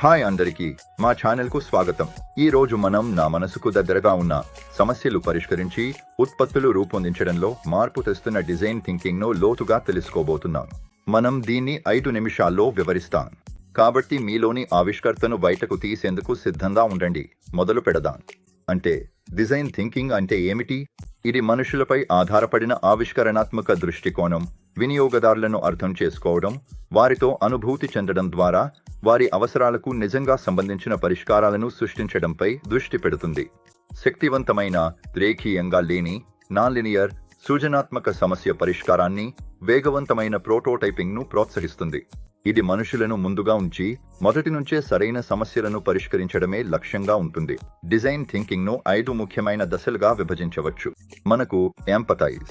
Hi అందరికీ మా ఛానల్కు స్వాగతం. ఈ రోజు మనం నా మనసుకు దగ్గరగా ఉన్న సమస్యలు పరిష్కరించి ఉత్పత్తులు రూపొందించడంలో మార్పు తెస్తున్న డిజైన్ థింకింగ్ను లోతుగా తెలుసుకోబోతున్నాం. మనం దీన్ని ఐదు నిమిషాల్లో వివరిస్తాం. కాబట్టి మీలోని ఆవిష్కర్తను బయటకు తీసేందుకు సిద్ధంగా ఉండండి. మొదలు పెడదాం. అంటే డిజైన్ థింకింగ్ అంటే ఏమిటి? ఇది మనుషులపై ఆధారపడిన ఆవిష్కరణాత్మక దృష్టికోణం వినియోగదారులను అర్థం చేసుకోవడం వారితో అనుభూతి చెందడం ద్వారా వారి అవసరాలకు నిజంగా సంబంధించిన పరిష్కారాలను సృష్టించడంపై దృష్టి పెడుతుంది. శక్తివంతమైన రేఖీయంగా లేని నాన్ లినియర్ సృజనాత్మక సమస్య పరిష్కారాన్ని వేగవంతమైన ప్రోటోటైపింగ్ను ప్రోత్సహిస్తుంది. ఇది మనుషులను ముందుగా ఉంచి మొదటి నుంచే సరైన సమస్యలను పరిష్కరించడమే లక్ష్యంగా ఉంటుంది. డిజైన్ థింకింగ్ను ఐదు ముఖ్యమైన దశలుగా విభజించవచ్చు. మనకు ఎంపథైజ్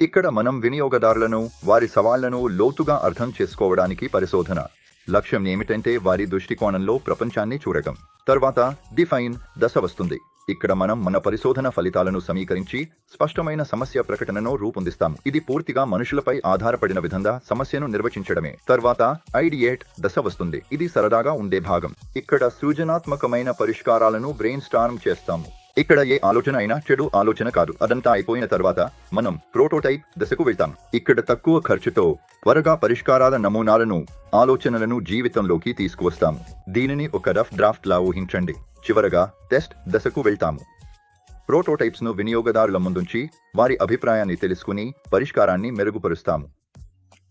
ఇక్కడ మనం వినియోగదారులను వారి సవాళ్ళను లోతుగా అర్థం చేసుకోవడానికి పరిశోధన. లక్ష్యం ఏమిటంటే వారి దృష్టికోణంలో ప్రపంచాన్ని చూడటం. తర్వాత డిఫైన్ దశ వస్తుంది. ఇక్కడ మనం మన పరిశోధన ఫలితాలను సమీకరించి స్పష్టమైన సమస్య ప్రకటనను రూపొందిస్తాం. ఇది పూర్తిగా మనుషులపై ఆధారపడిన విధంగా సమస్యను నిర్వచించడమే. తర్వాత ఐడియేట్ దశ వస్తుంది. ఇది సరదాగా ఉండే భాగం. ఇక్కడ సృజనాత్మకమైన పరిష్కారాలను బ్రెయిన్ స్టార్మ్ చేస్తాము. ఇక్కడ ఏ ఆలోచన అయినా చెడు ఆలోచన కాదు. అదంతా అయిపోయిన తర్వాత మనం ప్రోటోటైప్ దశకు వెళ్తాం. ఇక్కడ తక్కువ ఖర్చుతో త్వరగా పరిష్కారాల నమూనాలను ఆలోచనలను జీవితంలోకి తీసుకువస్తాము దీనిని ఒక రఫ్ డ్రాఫ్ట్ లా ఊహించండి. చివరగా టెస్ట్ దశకు వెళ్తాము. ప్రోటోటైప్స్ను వినియోగదారుల ముందుంచి వారి అభిప్రాయాన్ని తెలుసుకుని పరిష్కారాన్ని మెరుగుపరుస్తాము.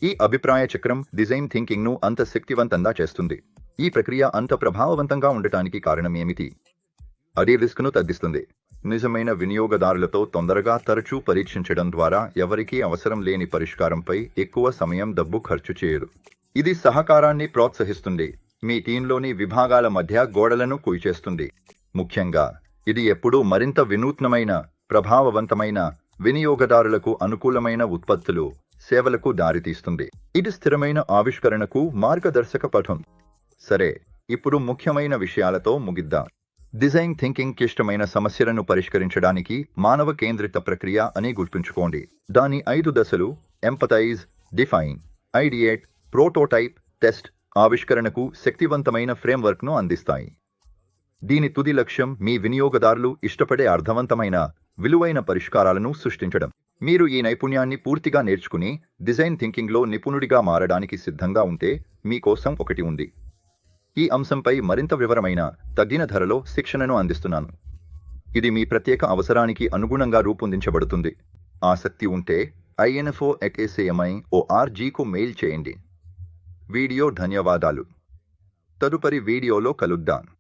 ఈ అభిప్రాయ చక్రం డిజైన్ థింకింగ్ను అంత శక్తివంతంగా చేస్తుంది. ఈ ప్రక్రియ అంత ప్రభావవంతంగా ఉండటానికి కారణం ఏమిటి? అది రిస్క్ను తగ్గిస్తుంది. నిజమైన వినియోగదారులతో తొందరగా తరచూ పరీక్షించడం ద్వారా ఎవరికీ అవసరం లేని పరిష్కారంపై ఎక్కువ సమయం డబ్బు ఖర్చు చేయరు ఇది సహకారాన్ని ప్రోత్సహిస్తుంది. మీ టీంలోని విభాగాల మధ్య గోడలను కూల్చేస్తుంది ముఖ్యంగా ఇది ఎప్పుడూ మరింత వినూత్నమైన ప్రభావవంతమైన వినియోగదారులకు అనుకూలమైన ఉత్పత్తులు సేవలకు దారితీస్తుంది. ఇది స్థిరమైన ఆవిష్కరణకు మార్గదర్శక పథం. సరే ఇప్పుడు ముఖ్యమైన విషయాలతో ముగిద్దాం. డిజైన్ థింకింగ్ క్లిష్టమైన సమస్యలను పరిష్కరించడానికి మానవ కేంద్రిత ప్రక్రియ అని గుర్తుంచుకోండి. దాని ఐదు దశలు empathize define ideate prototype test ఆవిష్కరణకు శక్తివంతమైన ఫ్రేమ్వర్క్ను అందిస్తాయి. దీని తుది లక్ష్యం మీ వినియోగదారులు ఇష్టపడే అర్థవంతమైన విలువైన పరిష్కారాలను సృష్టించడం. మీరు ఈ నైపుణ్యాన్ని పూర్తిగా నేర్చుకుని డిజైన్ థింకింగ్లో నిపుణుడిగా మారడానికి సిద్ధంగా ఉంటే మీకోసం ఒకటి ఉంది. ఈ అంశంపై మరింత వివరమైన తగ్గిన ధరలో శిక్షణను అందిస్తున్నాను. ఇది మీ ప్రత్యేక అవసరానికి అనుగుణంగా రూపొందించబడుతుంది. ఆసక్తి ఉంటే ఐఎన్ఎఫ్ఓ ఎక్ఏసీఎంఐ ఓ ఆర్జీకు మెయిల్ చేయండి. వీడియో ధన్యవాదాలు. తదుపరి వీడియోలో కలుద్దాం.